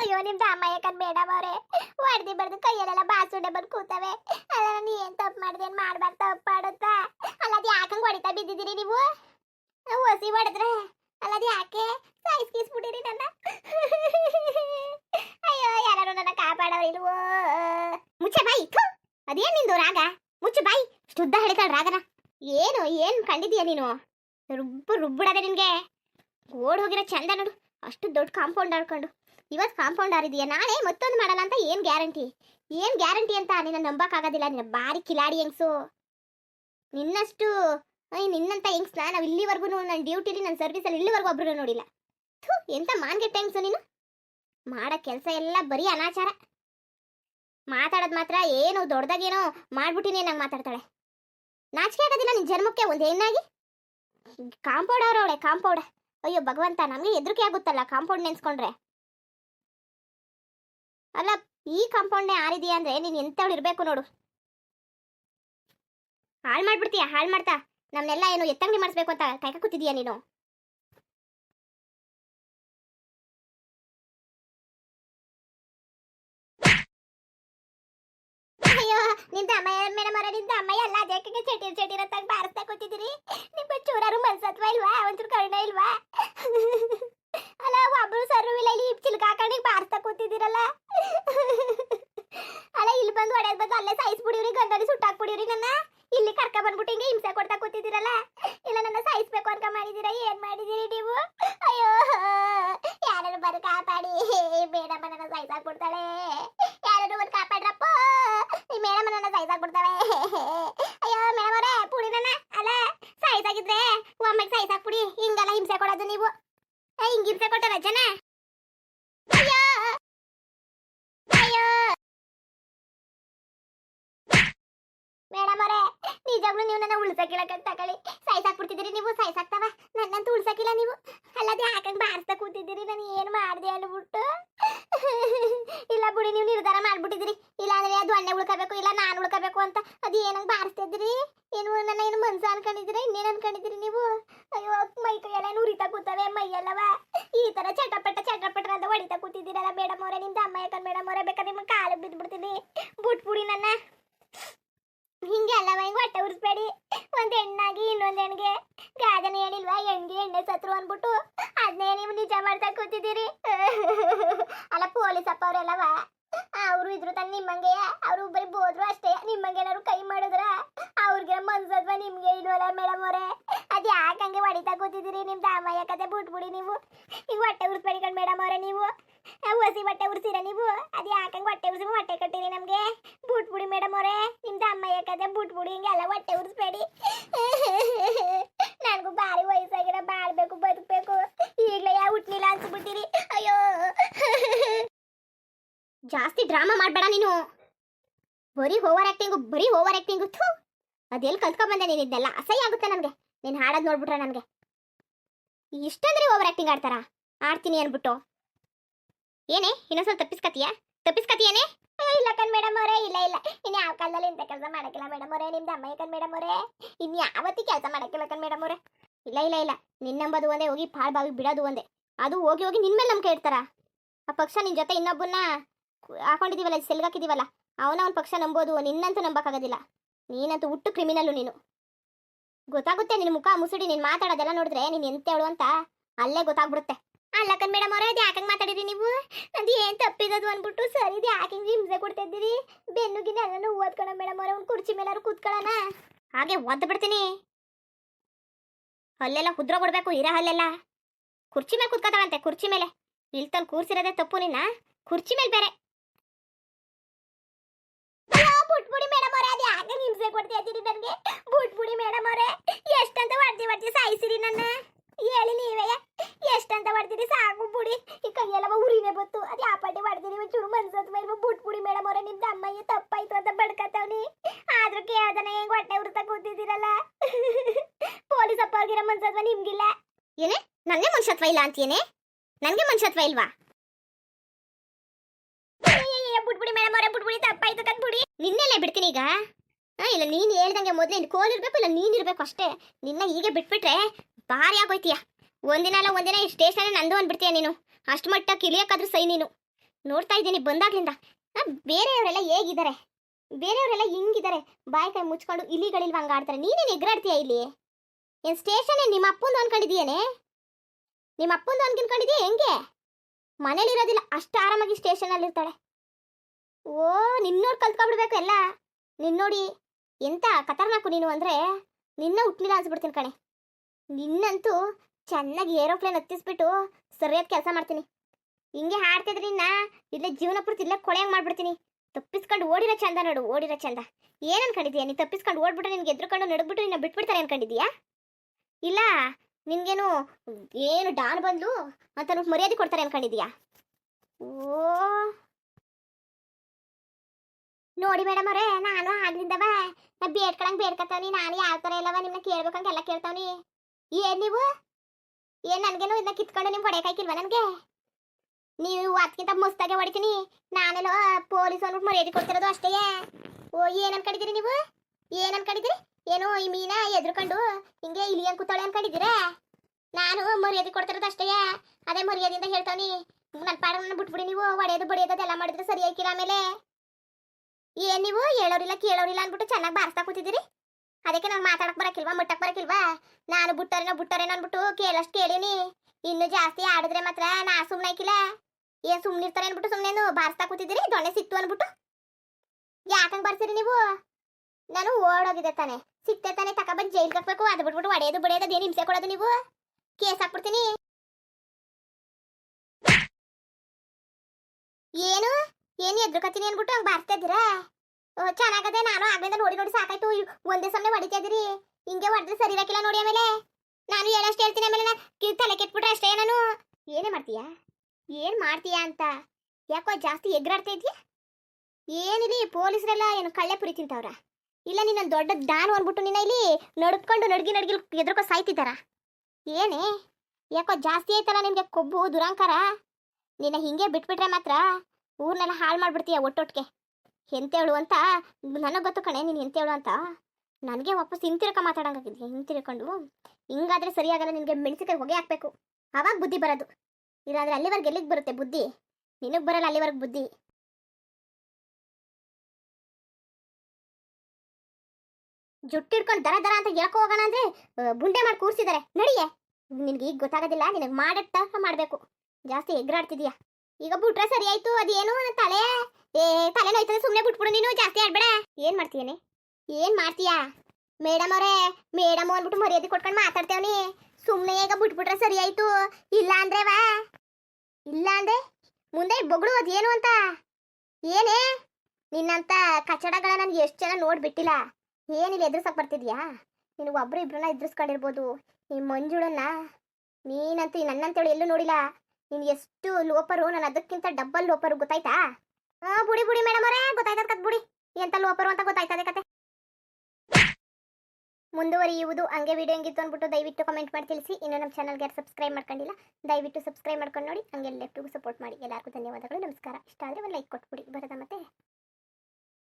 ಅಯ್ಯೋ ನಿಮ್ದು ಅಮ್ಮಯ್ಯ ಬೇಡ ಬರೆ ಹೊಡ್ದಿ ಬಡ್ದು ಕೈಯಲ್ಲೆಲ್ಲ ಬಾಸುಂಡೆ ಬಂದು ಕೂತವೆ. ಅಲ್ಲ, ನಾನು ಏನ್ ತಪ್ಪು ಮಾಡಿದೆ, ಏನ್ ಮಾಡ್ಬಾರ್ದು, ತಪ್ಪು ಮಾಡುತ್ತಾ? ಅಲ್ಲ, ಅದು ಹೊಡಿತಾ ಬಿದ್ದಿದ್ದೀರಿ ನೀವು? ಹೊಸಿ ಹೊಡೆದ್ರೆ? ಅಲ್ಲ, ಅದು ಯಾಕೆ? ಸೈಸ್ ಕೀಸ್ಬಿಟ್ಟಿರಿ ನನ್ನ. ಅಯ್ಯೋ ಯಾರು ನನ್ನ ಕಾಪಾಡೋರು ಇಲ್ವೋ? ಮುಚ್ಚೆ ಬಾಯಿ. ಅದೇನ್ ನಿಂದು ರಾಗ? ಮುಚ್ಚೆ ಬಾಯಿ. ಶುದ್ಧ ಹಿಡಿತಾಳ ರಾಗನ. ಏನು, ಏನ್ ಕಂಡಿದೀಯ ನೀನು? ರುಬ್ಬು, ರುಬ್ಬಿಡದೆ ನಿನ್ಗೆ. ಓಡ್ ಹೋಗಿರೋ ಚಂದ ನೋಡು. ಅಷ್ಟು ದೊಡ್ಡ ಕಾಂಪೌಂಡ್ ಆಡ್ಕೊಂಡು ಇವತ್ತು ಕಾಂಪೌಂಡ್ ಆರಿದೀಯ ನಾಳೆ ಮತ್ತೊಂದು ಮಾಡಲ್ಲ ಅಂತ ಏನು ಗ್ಯಾರಂಟಿ ಏನು ಗ್ಯಾರಂಟಿ ಅಂತ ನಿನ್ನ ನಂಬಕ್ಕಾಗೋದಿಲ್ಲ, ನಿನ್ನ ಭಾರಿ ಕಿಲಾಡಿ ಹೆಂಗ್ಸು? ನಿನ್ನಷ್ಟು ನಿನ್ನಂತ ಹೆಂಗ್ಸ್ ನಾವು ಇಲ್ಲಿವರೆಗೂ ನನ್ನ ಡ್ಯೂಟಿಲಿ ನನ್ನ ಸರ್ವಿಸಲ್ಲಿ ಇಲ್ಲಿವರೆಗೂ ಒಬ್ರು ನೋಡಿಲ್ಲ. ಥೂ, ಎಂತ ಮಾನ್ಗೆಟ್ಟ ಹೆಂಗ್ಸು ನೀನು? ಮಾಡೋ ಕೆಲಸ ಎಲ್ಲ ಬರೀ ಅನಾಚಾರ. ಮಾತಾಡೋದು ಮಾತ್ರ ಏನು ದೊಡ್ಡದಾಗೇನೋ ಮಾಡ್ಬಿಟ್ಟಿನಿ ನಂಗೆ ಮಾತಾಡ್ತಾಳೆ. ನಾಚಿಕೆ ಆಗೋದಿಲ್ಲ ನಿನ್ನ ಜನ್ಮಕ್ಕೆ ಒಂದು ಹೆಣ್ಣಾಗಿ ಕಾಂಪೌಂಡ್ ಅವರವಳೆ ಕಾಂಪೌಂಡ್ ಅಯ್ಯೋ ಭಗವಂತ, ನಮಗೆ ಹೆದರಿಕೆ ಆಗುತ್ತಲ್ಲ ಕಾಂಪೌಂಡ್ ನೆನ್ಸ್ಕೊಂಡ್ರೆ. ಅಲ್ಲ, ಈ ಕಾಂಪೌಂಡ್ನೇ ಆರಿದೀಯ ಅಂದ್ರೆ ನೀನು ಎಂಥವಳು ಇರಬೇಕು ನೋಡು. ಹಾಳು ಮಾಡ್ಬಿಡ್ತೀಯ, ಹಾಳು ಮಾಡ್ತಾ. ನಮ್ನೆಲ್ಲ ಏನು ಎತ್ತಂಗಡಿ ಮಾಡಿಸ್ಬೇಕು ಅಂತ ಕಾಯ್ಕ ಕೂತಿದೀಯ ನೀನು? ಅಯ್ಯೋ, ನಿಂದ ಅಮ್ಮಯ್ಯ, ಮೇಡಮ್ ಅವರ, ನಿಂದ ಅಮ್ಮಯ್ಯ ಎಲ್ಲ ಅದಕ್ಕೆ ಚಟಿರ್ ಚಟಿರ್ ಅಂತ ಬಾರಿಸ್ತಾ ಕೂತಿದ್ದೀರಿ? ನಿಮ್ಗೆ ಚೂರಾರು ಮನ್ಸತ್ವ ಇಲ್ವಾ? ಒಂಚೂರು ಕರುಣ ಇಲ್ವಾ? ಅಲ್ಲ, ಒಬ್ರು ಸರ್ ಇಲ್ಲ, ಇಲ್ಲಿ ಚಿಲ್ಕ ಹಾಕೊಂಡು ಬಾರಿಸ್ತಾ ಕೂತಿದ್ದೀರಲ್ಲ? ಅಲ್ಲ, ಇಲ್ಲಿ ಬಂದು ಹೊಡೆಯೋದ್ ಬಂದು ಅಲ್ಲೇ ಸಾಯಿಸ್ಬಿಡಿವ್ರಿ ಗಂಡಲ್ಲಿ ಸುಟ್ಟಾಕ್ಬಿಡಿವ್ರಿ ನನ್ನ. ಇಲ್ಲಿ ಕರ್ಕ ಬಂದ್ಬಿಟ್ಟು ಹಿಂಗೆ ಹಿಂಸೆ ಕೊಡ್ತಾ ಕೂತಿದ್ದೀರಲ್ಲ? ಇಲ್ಲ, ನನ್ನ ಸಾಯಿಸ್ಬೇಕು ಅನ್ಕ ಮಾಡಿದ್ದೀರಾ? ಏನ್ ಮಾಡಿದ್ದೀರಿ ನೀವು? ಅಯ್ಯೋ ಯಾರು ಬರ ಕಾಪಾಡಿ? ಮೇಡಮ್ ನನ್ನ ಸಾಯಿಸಾಕ್ಬಿಡ್ತಾಳೆ ಯಾರು ಬಂದು ಕಾಪಾಡ್ರಪ್ಪ? ಈ ಮೇಡಮ್ ನನ್ನ ಸಾಯಿಸಾಕ್ಬಿಡ್ತಾಳೆ ಅಯ್ಯೋ, ಮೇಡಮ್ ಅವರೇ, ಪುಡಿ ನನ್ನ. ಅಲ್ಲ ಸಾಯಿಸಾಗಿದ್ರೆ ಒಮ್ಮೆಗೆ ಸಾಯಿಸಾಕ್ಬಿಡಿ ಹಿಂಗೆಲ್ಲ ಹಿಂಸೆ ಕೊಡೋದು ನೀವು. ಹಿಂಗ್ ಹಿಂಸೆ ಕೊಟ್ಟಾರ ಜನ ಅಯ್ಯೋ! ಅಯ್ಯೋ! ಮೇಡಮ್ ಅವರೇ ನಿಜವಾಗ್ಲೂ ನೀವು ನನ್ನ ಉಳ್ಸಕ್ಕಿಲ್ಲ ಕಣ್ ತಗೊಳ್ಳಿ ಸಾಯ್ಸಾಕ್ಬಿಡ್ತಿದ್ದೀರಿ ನೀವು, ಸಾಯ್ಸಾಕ್ತವ? ನನ್ನಂತೂ ಉಳ್ಸಕ್ಕಿಲ್ಲ ನೀವು. ಅಲ್ಲದೆ ಹಾಕಂಗ್ ಬಾರಿಸ್ತಾ ಕೂತಿದ್ದೀರಿ? ನಾನು ಏನು ಮಾಡಿದೆ ಅಂದ್ಬಿಟ್ಟು? ಇಲ್ಲ ಬಿಡಿ, ನೀವು ನಿರ್ಧಾರ ಮಾಡ್ಬಿಟ್ಟಿದ್ದೀರಿ. ಇಲ್ಲ ಅಂದ್ರೆ ಅದು ಅಣ್ಣೆ ಉಳ್ಕೋಬೇಕು, ಇಲ್ಲ ನಾನು ಉಳ್ಕೋಬೇಕು ಅಂತ. ಅದು ಏನಂಗ್ ಬಾರಿಸ್ತಿದ್ದೀರಿ ಏನು ನನ್ನ ಏನು ಮನ್ಸ ಅನ್ಕೊಂಡಿದ್ದೀರಾ? ಇನ್ನೇನು ಅನ್ಕೊಂಡಿದ್ರಿ ನೀವು? ಅಯ್ಯೋ, ಮೈ ಕೈಯೆಲ್ಲ ಏನು ಉರಿತಾ ಕೂತವೆ, ಮೈಯೆಲ್ಲವ? ಈ ತರ ಚಟಪಟ ಚಟಪಟ ಅಂತ ಹೊಡಿತಾ ಕೂತಿದ್ದೀರಲ್ಲ ಮೇಡಮ್ ಅವರೇ, ನಿಮ್ದು ಅಮ್ಮ ಯಾಕಂದ್ ಮೇಡಮ್ ಅವರೇ? ಬೇಕಾದ್ರೆ ನಿಮ್ಮ ಕಾಲು ಬಿದ್ಬಿಡ್ತೀನಿ. ಬುಟ್ಬಿಡಿ ನನ್ನ. ಹಿಂಗೆ ಅಲ್ಲವ, ಹಿಂಗೆ ಹೊಟ್ಟೆ ಉರಿಸ್ಬೇಡಿ. ಒಂದು ಹೆಣ್ಣಾಗಿ ಇನ್ನೊಂದ್ ಹೆಣ್ಣಿಗೆ ಗಾದನೆ ಹೇಳಿಲ್ವಾ ಹೆಣ್ಣಿಗೆ ಎಣ್ಣೆ ಸತ್ರು ಅಂದ್ಬಿಟ್ಟು. ಅದನ್ನೇ ನೀವು ನಿಜ ಮಾಡ್ತಾ ಕೂತಿದ್ದೀರಿ. ಅಲ್ಲ ಪೊಲೀಸ್ ಅಪ್ಪ ಅವರೆಲ್ಲವ ಅವರು ಇದ್ರು ತಾನೆ ನಿಮ್ಮಂಗೆ, ಅವರು ಬರೀ ಬೋದ್ರು ಅಷ್ಟೇ. ನಿಮ್ಮಂಗೆ ಏನಾರು ಕೈ ಮಾಡಿದ್ರ ಅವ್ರಿಗೆ ಮನ್ಸದ್ವಾ ನಿಮ್ಗೆ ಇಲ್ವಲ್ಲ ಮೇಡಮ್ ಅವರೇ? ಅದ್ ಯಾಕಂಗೆ ಹೊಡಿತಾ ಕೂತಿದ್ದೀರಿ ನಿಮ್ ದಾಮಯ್ಯ ಕತೆ ಬಿಟ್ಬಿಡಿ ನೀವು? ಈಗ ಹೊಟ್ಟೆ ಕಣ್ ಮೇಡಮ್ ಅವರೇ ನೀವು? ಹೊಸಿ ಹೊಟ್ಟೆ ಉರ್ಸಿರ ನೀವು? ಅದ್ ಯಾಕಂಗೆ ಹೊಟ್ಟೆ ಉರ್ಸಿ ಹೊಟ್ಟೆ ಕಟ್ಟಿರಿ ನಮಗೆ? ಬಿಟ್ಬಿಡಿ ಮೇಡಮ್ ಅವರೇ ನಿಮ್ದು ಅಮ್ಮಯ್ಯ ಕತೆ ಬಿಟ್ಬಿಡಿ ಹಿಂಗೆಲ್ಲ ಹೊಟ್ಟೆ ಉರ್ಸ್ಬೇಡಿ. ನನಗೂ ಭಾರಿ ವಯಸ್ಸಾಗಿರ ಬಾಳ್ಬೇಕು, ಬದುಕಬೇಕು. ಈಗಲೇ ಯಾವ ಹುಟ್ಲಿಲ್ಲ ಅನ್ಸ್ಬಿಟ್ಟಿರಿ. ಡ್ರಾಮಾ ಮಾಡಬೇಡ ನೀನು. ಬರೀ ಓವರ್ ಆಕ್ಟಿಂಗು ಬರೀ ಓವರ್ ಆಕ್ಟಿಂಗು ಥೂ. ಅದೆಲ್ಲಿ ಕಲ್ತ್ಕೊಂಡ್ ಬಂದೆ ನೀನು ಇದನ್ನೆಲ್ಲ ಅಸಹ್ಯ ಆಗುತ್ತೆ ನನಗೆ. ನೀನು ಹಾಡೋದು ನೋಡ್ಬಿಟ್ರೆ ನನಗೆ. ಇಷ್ಟಂದ್ರೆ ಓವರ್ ಆಕ್ಟಿಂಗ್ ಆಡ್ತಾರಾ? ಆಡ್ತೀನಿ ಅಂದ್ಬಿಟ್ಟು ಏನೇ ಇನ್ನೊಂದ್ಸಲ ತಪ್ಪಿಸ್ಕತಿಯಾ? ತಪ್ಪಿಸ್ಕತಿಯೇನೆ ಇಲ್ಲ ಕಣ್ ಮೇಡಮ್ ಅವರೇ, ಇಲ್ಲ ಇಲ್ಲ. ಇನ್ನು ಯಾವ ಕಾಲದಲ್ಲಿ ಇಂಥ ಕೆಲಸ ಮಾಡೋಕ್ಕಿಲ್ಲ ಮೇಡಮ್ ಅವರೇ, ನಿಮ್ದು ಅಮ್ಮಯ್ಯ ಕಣ್ ಮೇಡಮ್ ಅವರೇ. ಇನ್ನು ಯಾವತ್ತಿ ಕೆಲಸ ಮಾಡೋಕ್ಕಿಲ್ಲ ಕಣ್ ಮೇಡಮ್ ಅವರೇ. ಇಲ್ಲ ಇಲ್ಲ ಇಲ್ಲ. ನಿನ್ನಂಬದು ಒಂದೇ, ಹೋಗಿ ಪಾಳ್ ಬಾವಿ ಬಿಡೋದು ಒಂದೇ. ಅದು ಹೋಗಿ ಹೋಗಿ ನಿನ್ ಮೇಲೆ ನಂಬಿಕೆ ಇರ್ತಾರ ಆ ಪಕ್ಷ ನಿನ್ನ ಜೊತೆ ಇನ್ನೊಬ್ಬನ್ನ ಕು- ಹಾಕೊಂಡಿದೀವಲ್ಲ ಅವನ ಅವನ ಪಕ್ಷ ನಂಬೋದು, ನಿನ್ನಂತೂ ನಂಬಕ್ಕಾಗೋದಿಲ್ಲ. ನೀನಂತೂ ಹುಟ್ಟು ಕ್ರಿಮಿನಲ್ಲು ನೀನು. ಗೊತ್ತಾಗುತ್ತೆ ನಿನ್ನ ಮುಖ, ಮುಸುಡಿ, ನೀನು ಮಾತಾಡೋದೆಲ್ಲ ನೋಡಿದ್ರೆ ನೀನು ಎಂತೇಳು ಅಂತ ಅಲ್ಲೇ ಗೊತ್ತಾಗ್ಬಿಡುತ್ತೆ. ಅಲ್ಲ ಕಣ್ ಮೇಡಮ್ ಅವರೇ, ಅದು ಯಾಕಂಗೆ ಮಾತಾಡಿರಿ ನೀವು? ನಂದು ಏನ್ ತಪ್ಪಿದದು ಅಂದ್ಬಿಟ್ಟು ಸರಿ, ಇದು ಯಾಕೆ ಹಿಂಸೆ ಕೊಡ್ತಾ ಇದ್ದೀರಿ ಬೆನ್ನುಗಿನ ಎಲ್ಲನೂ ಓದ್ಕೊಳ ಮೇಡಮ್ ಅವರೇ, ಒಂದು ಕುರ್ಚಿ ಮೇಲಾರು ಕೂತ್ಕೊಳ್ಳೋಣ. ಹಾಗೆ ಒದ್ದು ಬಿಡ್ತೀನಿ. ಅಲ್ಲೆಲ್ಲ ಹುದ್ರ ಕೊಡ್ಬೇಕು, ಇರ ಅಲ್ಲೆಲ್ಲ. ಕುರ್ಚಿ ಮೇಲೆ ಕೂತ್ಕೊತಾಳಂತೆ, ಕುರ್ಚಿ ಮೇಲೆ. ಇಲ್ತಲ್ಲಿ ಕೂರ್ಸಿರೋದೇ ತಪ್ಪು ನಿನ್ನ. ಕುರ್ಚಿ ಮೇಲೆ ಬೇರೆ ಬುಟ್ಬುಡಿ ಮೇಡಮ್ ಅವರೇ ಯಾಕೆ ಕೊಡ್ತಾ ನನಗೆ? ಬುಡ್ಬುಡಿ ಮೇಡಮ್ ಅವರೇ, ಎಷ್ಟಂತ ಹೊಡ್ತಿ ಹೊಡ್ತಿ ಸಾಯಿಸಿರಿ ನನ್ನ? ಹೇಳಿ ನೀವೇ, ಎಷ್ಟಂತ ಹೊಡ್ತೀರಿ ಸಾಕು ಬುಡಿ? ಈ ಕೈಯೆಲ್ಲವ ಉರಿನೇ ಬತ್ತು. ಅದು ಯಾವ ಪಾಟಿ ಹೊಡ್ತೀರಿ ಚೂರು ಮನ್ಸತ್ ಮೇಲೆ ಬುಟ್ಬುಡಿ ಮೇಡಮ್ ಅವರೇ, ನಿಮ್ದು ಅಮ್ಮಯ್ಯ ತಪ್ಪಾಯ್ತು ಅಂತ ಬಡ್ಕತ್ತವ್ನಿ ಆದ್ರೂ ಕೇಳ್ದನ ಹೆಂಗ್ ಹೊಟ್ಟೆ ಉರ್ತ ಕೂತಿದ್ದೀರಲ್ಲ? ಪೊಲೀಸ್ ಅಪ್ಪ ಅವ್ರಿಗಿರೋ ಮನ್ಸತ್ವ ನಿಮ್ಗಿಲ್ಲ? ಏನೇ? ನನಗೆ ಮನುಷ್ಯತ್ವ ಇಲ್ಲ ಅಂತೀಯೇನೆ? ನನಗೆ ಮನುಷ್ಯತ್ವ ಇಲ್ವಾ? ಬುಟ್ಬುಡಿ ಮೇಡಮ್ ಅವರೇ ಬುಟ್ಬುಡಿ ತಪ್ಪಾಯ್ತು ಕಣ್ಬುಡಿ. ನಿನ್ನೆಲ್ಲ ಬಿಡ್ತೀನಿ ಈಗ. ಹಾ, ಇಲ್ಲ, ನೀನು ಹೇಳ್ದಂಗೆ ಮೊದಲೇ ಕೋಲ್ ಇರಬೇಕು, ಇಲ್ಲ ನೀನ್ ಇರ್ಬೇಕು ಅಷ್ಟೇ. ನಿನ್ನ ಹೀಗೆ ಬಿಟ್ಬಿಟ್ರೆ ಭಾರಿ ಆಗೋಯ್ತೀಯ. ಒಂದಿನ ಅಲ್ಲ ಒಂದಿನ ಈ ಸ್ಟೇಷನ್ ನಂದು ಅಂದ್ಬಿಡ್ತೀಯ ನೀನು. ಅಷ್ಟು ಮಟ್ಟ ಕಿಳಿಯಕ್ಕಾದ್ರೂ ಸೈ ನೀನು. ನೋಡ್ತಾ ಇದ್ದೀನಿ ಬಂದಾಗ್ಲಿಂದ. ಬೇರೆಯವರೆಲ್ಲ ಹೇಗಿದ್ದಾರೆ? ಬೇರೆಯವರೆಲ್ಲ ಹಿಂಗಿದ್ದಾರೆ. ಬಾಯಿ ಕೈ ಮುಚ್ಕೊಂಡು ಇಲಿಗಳಿಲ್ವ ಹಂಗ ಆಡ್ತಾರೆ. ನೀನೇನು ಎಗ್ರಾಡ್ತೀಯ ಇಲ್ಲಿ? ಏನ್ ಸ್ಟೇಷನ್ ನಿಮ್ಮ ಅಪ್ಪಂದು ಅನ್ಕೊಂಡಿದೀಯೇನೆ ನಿಮ್ಮ ಅಪ್ಪಂದು ಅನ್ಕೊಂಡ್ಕೊಂಡಿದೀಯ ಹೆಂಗೆ? ಮನೇಲಿರೋದಿಲ್ಲ, ಅಷ್ಟು ಆರಾಮಾಗಿ ಸ್ಟೇಷನಲ್ಲಿ ಇರ್ತಾಳೆ ಓ ನಿನ್ನೋಡ್ ಕಲ್ತ್ಕೊಬಿಡ್ಬೇಕು ಎಲ್ಲ. ನಿನ್ನೋಡಿ ಎಂತ ಖತರ್ನಾಕು ನೀನು ಅಂದ್ರೆ ನಿನ್ನ ಹುಟ್ಲಿಲ್ಲ ಅನ್ಸ್ಬಿಡ್ತೀನಿ ಕಣೆ. ನಿನ್ನಂತೂ ಚೆನ್ನಾಗಿ ಏರೋಪ್ಲೇನ್ ಹತ್ತಿಸ್ಬಿಟ್ಟು ಸರಿಯಾದ ಕೆಲಸ ಮಾಡ್ತೀನಿ. ಹಿಂಗೆ ಹಾಡ್ತಿದ್ರೆ ನಿನ್ನ ಇಲ್ಲೇ ಜೀವನ ಪೂರ್ತಿ ಇಲ್ಲೇ ಕೊಳೆಯಂಗ್ ಮಾಡ್ಬಿಡ್ತೀನಿ. ತಪ್ಪಿಸ್ಕೊಂಡು ಓಡಿರೋ ಚಂದ ನೋಡು, ಓಡಿರೋ ಚಂದ. ಏನು ಅನ್ಕೊಂಡಿದ್ಯಾ ನೀ ತಪ್ಪಿಸ್ಕೊಂಡು ಓಡ್ಬಿಟ್ರೆ ನಿನ್ಗೆ ಎದ್ರುಕೊಂಡು ನಡುಗ್ಬಿಟ್ಟು ನಿನ್ನ ಬಿಟ್ಬಿಡ್ತಾರೆ ಅನ್ಕೊಂಡಿದ್ಯಾ ಇಲ್ಲ, ನಿನ್ಗೇನು ಏನು ಡಾನ್ ಬಂದ್ಲು ಅಂತ ಮರ್ಯಾದೆ ಕೊಡ್ತಾರೆ ಅನ್ಕೊಂಡಿದ್ಯಾ ಓ. ನೋಡಿ ಮೇಡಮ್ ಅವರೇ, ನಾನು ಆಗ್ಲಿಂದವ ನಾ ಬೇಡ್ಕೊಳಂಗ್ ಬೇಡ್ಕತಾವ್ನಿ ನಾನು ಯಾವ ಥರ ಇಲ್ಲವ ನಿಮ್ಮನ್ನ ಕೇಳ್ಬೇಕಂತ ಎಲ್ಲ ಕೇಳ್ತಾವ್ನಿ. ಏನ್ ನೀವು? ಏನ್ ನನ್ಗೇನು ಇದನ್ನ ಕಿತ್ಕೊಂಡು ನಿಮ್ ಹೊಡೆಯಕ್ಕಾಯ್ಕಿಲ್ವಾ ನನಗೆ? ನೀವು ಅದಕ್ಕಿಂತ ಮಸ್ತಾಗೆ ಹೊಡಿತೀನಿ. ನಾನೆಲ್ಲ ಪೊಲೀಸ್ ಅಂದ್ಬಿಟ್ಟು ಮರ್ಯಾದೆ ಕೊಡ್ತಿರೋದು ಅಷ್ಟೇ. ಓ, ಏನ್ ಅನ್ಕೊಂಡಿದ್ದೀರಿ ನೀವು? ಏನ್ ಅನ್ಕೊಂಡಿದ್ದೀರಿ? ಏನೋ ಈ ಮೀನ ಎದ್ರುಕೊಂಡು ಹಿಂಗೆ ಇಲಿ ಕೂತಾಳೆ ಅನ್ಕೊಂಡಿದ್ದೀರಾ? ನಾನು ಮರ್ಯಾದೆ ಕೊಡ್ತಿರೋದು ಅಷ್ಟೇ. ಅದೇ ಮರ್ಯಾದೆಯಿಂದ ಹೇಳ್ತಾವ್ನಿ ನನ್ನ ಪಾಡ ಬಿಟ್ಬಿಡಿ ನೀವು ಒಡೆಯೋದು ಬಡಿಯೋದು ಅದೆಲ್ಲ ಮಾಡಿದ್ರೆ ಸರಿ ಆಯ್ಕಿಲ್ಲ ಆಮೇಲೆ. ಏನ್ ನೀವು? ಹೇಳೋರಿಲ್ಲ, ಕೇಳೋರಿಲ್ಲ ಅನ್ಬಿಟ್ಟು ಚೆನ್ನಾಗಿ ಬಾರಿಸ್ತಾ ಕೂತಿದ್ದೀರಿ? ಅದಕ್ಕೆ ನಂಗೆ ಮಾತಾಡಕ್ ಬರಕಿಲ್ವಾ, ಮುಟ್ಟಕ್ ಬರಕಿಲ್ವಾ? ನಾನು ಬುಟ್ಟರೇನೋ ಬುಟ್ಟರೇನೋ ಅನ್ಬಿಟ್ಟು ಕೇಳಷ್ಟು ಕೇಳೀನಿ. ಇನ್ನು ಜಾಸ್ತಿ ಆಡಿದ್ರೆ ಮಾತ್ರ ನಾ ಸುಮ್ಮನೆ ಆಯ್ಕಿಲ್ಲ ಏನ್ ಸುಮ್ಮನೆ ಇರ್ತಾರೆ ಅನ್ಬಿಟ್ಟು ಸುಮ್ಮನೆ ಬಾರಿಸ್ತಾ ಕೂತಿದ್ದೀರಿ? ದೊಣ್ಣೆ ಸಿಕ್ತು ಅನ್ಬಿಟ್ಟು ಯಾಕಂಗ್ ಬರ್ತೀರಿ ನೀವು? ನಾನು ಓಡೋಗಿದೆ ತಾನೆ. ಸಿಕ್ತೆ ತಾನೆ, ತಕ ಬಂದು ಜೈಲ್ಗೆ ಹಾಕ್ಬೇಕು. ಅದು ಬಿಟ್ಬಿಟ್ಟು ಒಡೆಯೋದು, ಬಡಿಯೋದು, ಅದೇನು ಹಿಂಸೆ ಕೊಡೋದು ನೀವು? ಕೇಸ್ ಹಾಕ್ಬಿಡ್ತೀನಿ. ಏನು? ಏನು ಎದ್ರುಕತ್ತೀನಿ ಅನ್ಬಿಟ್ಟು ಹಂಗೆ ಇದ್ದೀರಾ? ಓ, ಚೆನ್ನಾಗದೆ ನಾನು ಆಗ್ಲಿಂದ ನೋಡಿ ನೋಡಿ ಸಾಕಾಯ್ತು. ಒಂದೇ ಸಮಯ ಹೊಡಿತಾ ಇದ್ದೀರಿ. ಹಿಂಗೆ ಹೊಡೆದ್ರೆ ಸರಿ ಇರಕ್ಕಿಲ್ಲ ನೋಡಿ ಆಮೇಲೆ. ನಾನು ಹೇಳಷ್ಟು ಹೇಳ್ತೀನಿ ಆಮೇಲೆ ನಾ ತಲೆ ಕೆಟ್ಬಿಟ್ರೆ ಅಷ್ಟೇ ನಾನು. ಏನೇ ಮಾಡ್ತೀಯಾ? ಏನ್ ಮಾಡ್ತೀಯಾ ಅಂತ? ಯಾಕೋ ಜಾಸ್ತಿ ಎಗ್ರಾಡ್ತಾ ಇದೀಯಾ? ಏನಿದೆ ಪೊಲೀಸರೆಲ್ಲ ಏನು ಕಳ್ಳೆ ಪುರಿ ತಿಂತವ್ರ? ಇಲ್ಲ ನಿನ್ನ ದೊಡ್ಡ ದಾನು ಅಂದ್ಬಿಟ್ಟು ನಿನ್ನ ಇಲ್ಲಿ ನಡ್ಕೊಂಡು ನಡ್ಗಿ ನಡ್ಗಿ ಎದ್ರಕೋ ಸಾಯ್ತಿದ್ದಾರ? ಏನೇ? ಯಾಕೋ ಜಾಸ್ತಿ ಆಯ್ತಲ್ಲ ನಿಮ್ಗೆ ಕೊಬ್ಬು ದುರಾಂಕಾರ? ನಿನ್ನ ಹಿಂಗೆ ಬಿಟ್ಬಿಟ್ರೆ ಮಾತ್ರ ಊರ್ನೆಲ್ಲ ಹಾಳು ಮಾಡ್ಬಿಡ್ತೀಯ ಒಟ್ಟೊಟ್ಟಿಗೆ ಎಂತೇಳು ಅಂತ ನನಗೆ ಗೊತ್ತು ಕಣೆ ನೀನು ಎಂತೇಳು ಅಂತ. ನನಗೆ ವಾಪಸ್ ಹಿಂತಿರ್ಕ ಮಾತಾಡಂಗಾಗಿದ್ಯಾ? ಹಿಂತಿರ್ಕೊಂಡು ಹಿಂಗಾದ್ರೆ ಸರಿಯಾಗಲ್ಲ, ನಿನಗೆ ಮೆಣಸಿಕಾಯಿ ಹೊಗೆ ಹಾಕ್ಬೇಕು. ಆವಾಗ ಬುದ್ಧಿ ಬರೋದು. ಇಲ್ಲಾಂದ್ರೆ ಅಲ್ಲಿವರೆಗೆ ಎಲ್ಲಿಗೆ ಬರುತ್ತೆ ಬುದ್ಧಿ? ನಿನಗೆ ಬರಲ್ಲ ಅಲ್ಲಿವರೆಗೆ ಬುದ್ಧಿ. ಜುಟ್ಟು ಹಿಡ್ಕೊಂಡು ದರ ದರ ಅಂತ ಹೇಳ್ಕೊ ಹೋಗೋಣ ಅಂದ್ರೆ ಬುಂಡೆ ಮಾಡಿ ಕೂರಿಸಿದ್ದಾರೆ ನಡಿಯೇ? ನಿನ್ಗೆ ಈಗ ಗೊತ್ತಾಗೋದಿಲ್ಲ, ನಿನಗೆ ಮಾಡಟ್ಟ ಮಾಡಬೇಕು. ಜಾಸ್ತಿ ಎಗ್ರಾಡ್ತಿದ್ಯಾ ಈಗ ಬಿಟ್ರೆ ಸರಿ ಆಯ್ತು, ಅದೇನು ತಲೆ, ಏ, ತಲೆ ನೋಯ್ತದೆ ಸುಮ್ಮನೆ ಬಿಟ್ಬಿಡು ನೀನು, ಜಾಸ್ತಿ ಆಡ್ಬೇಡ. ಏನ್ ಮಾಡ್ತೀಯನೆ? ಏನ್ ಮಾಡ್ತೀಯಾ? ಮೇಡಮ್ ಅವರೇ, ಮೇಡಮ್ ಅಂದ್ಬಿಟ್ಟು ಮರ್ಯಾದೆ ಕೊಟ್ಕೊಂಡು ಮಾತಾಡ್ತೇವನಿ ಸುಮ್ಮನೆ ಈಗ ಬಿಟ್ಬಿಟ್ರೆ ಸರಿ ಆಯ್ತು. ಇಲ್ಲ ಅಂದ್ರೆ ವಾ? ಇಲ್ಲ ಅಂದ್ರೆ? ಮುಂದೆ ಬೊಗಳು ಅದೇನು ಅಂತ? ಏನೇ? ನಿನ್ನಂತ ಕಚಡಗಳ ನಾನು ಎಷ್ಟು ಜನ ನೋಡ್ಬಿಟ್ಟಿಲ್ಲ. ಏನಿಲ್ಲ, ಎದುರ್ಸಕ್ ಬರ್ತಿದ್ಯಾ? ನೀನು ಒಬ್ರು ಇಬ್ರನ್ನ ಎದುರಿಸ್ಕೊಂಡಿರ್ಬೋದು. ಈ ಮಂಜುಳನ್ನ ನೀನಂತೂ ನನ್ನಂತೇಳಿ ಎಲ್ಲೂ ನೋಡಿಲ್ಲ. ನೀನು ಎಷ್ಟು ಲೋಪರು ನಾನು ಅದಕ್ಕಿಂತ ಡಬ್ಬಲ್ ಲೋಪರು ಗೊತ್ತಾಯ್ತಾ? ಹಾ, ಬುಡಿ ಬುಡಿ ಮೇಡಮ್ ಅವರೇ, ಗೊತ್ತಾಯ್ತದ ಕತ್ ಬುಡಿ. ಎಂತ ಲೋಪರು ಅಂತ ಗೊತ್ತಾಯ್ತದೆ ಕತೆ ಮುಂದುವರಿಯುವುದು ಹಂಗೆ ವಿಡಿಯೋ ಹೆಂಗಿತ್ತು ಅಂದ್ಬಿಟ್ಟು ದಯವಿಟ್ಟು ಕಮೆಂಟ್ ಮಾಡಿ, ತಿಳಿಸಿ. ಇನ್ನು ನಮ್ಮ ಚಾನಲ್ಗೆ ಯಾರು ಸಬ್ಸ್ಕ್ರೈಬ್ ಮಾಡ್ಕೊಂಡಿಲ್ಲ, ದಯವಿಟ್ಟು ಸಬ್ಸ್ಕ್ರೈಬ್ ಮಾಡ್ಕೊಂಡು ನೋಡಿ. ಹಂಗೆ ಲೆಫ್ಟಿಗೂ ಸಪೋರ್ಟ್ ಮಾಡಿ. ಎಲ್ಲರಿಗೂ ಧನ್ಯವಾದಗಳು, ನಮಸ್ಕಾರ. ಇಷ್ಟ ಆದರೆ ಒಂದು ಲೈಕ್ ಕೊಟ್ಬಿಡಿ. ಬರೋದ ಮತ್ತೆ?